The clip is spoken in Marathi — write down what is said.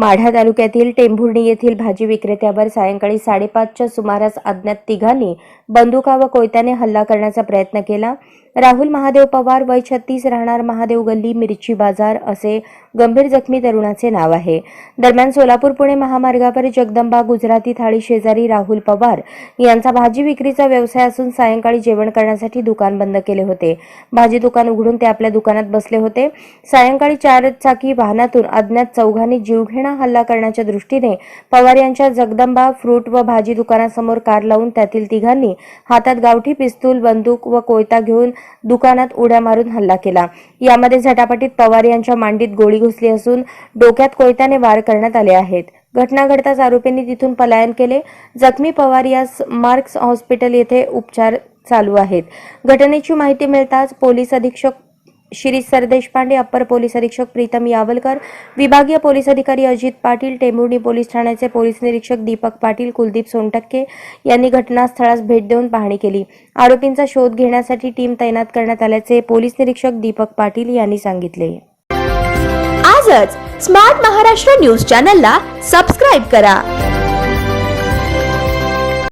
माढा तालुक्यातील टेंभुर्णी येथील भाजी विक्रेत्यावर सायंकाळी साडेपाचच्या सुमारास अज्ञात तिघांनी बंदुका व कोयत्याने हल्ला करण्याचा प्रयत्न केला. राहुल महादेव पवार वय छत्तीस राहणार महादेव गल्ली मिरची बाजार असे गंभीर जखमी तरुणाचे नाव आहे. दरम्यान सोलापूर पुणे महामार्गावर जगदंबा गुजराती थाळी शेजारी राहुल पवार यांचा भाजी विक्रीचा व्यवसाय असून सायंकाळी जेवण करण्यासाठी दुकान बंद केले होते. भाजी दुकान उघडून ते आपल्या दुकानात बसले होते. सायंकाळी चार चाकी वाहनातून अज्ञात चौघांनी जीवघेणा हल्ला करण्याच्या दृष्टीने पवार यांच्या जगदंबा फ्रूट व भाजी दुकानासमोर कार लावून त्यातील तिघांनी हातात गावठी पिस्तूल बंदूक व कोयता घेऊन दुकानात उड्या मारून हल्ला केला. यामध्ये झटापटीत पवार यांच्या मांडीत गोळी घुसली असून डोक्यात कोयत्याने वार करण्यात आले आहेत. घटना घडताच आरोपींनी तिथून पलायन केले. जखमी पवार यास मार्क्स हॉस्पिटल येथे उपचार चालू आहेत. घटनेची माहिती मिळताच पोलीस अधीक्षक श्री सरदेशपांडे अप्पर पोलीस अधीक्षक प्रीतम यावलकर विभागीय पोलीस अधिकारी अजित पाटील टेंभुर्णी पोलीस ठाण्याचे पोलीस निरीक्षक दीपक पाटील कुलदीप सोनटक्के यांनी घटनास्थळास भेट देऊन पाहणी केली. आरोपींचा शोध घेण्यासाठी टीम तैनात करण्यात आल्याचे पोलीस निरीक्षक दीपक पाटील यांनी सांगितले. आजच स्मार्ट महाराष्ट्र न्यूज चॅनलला सबस्क्राईब करा.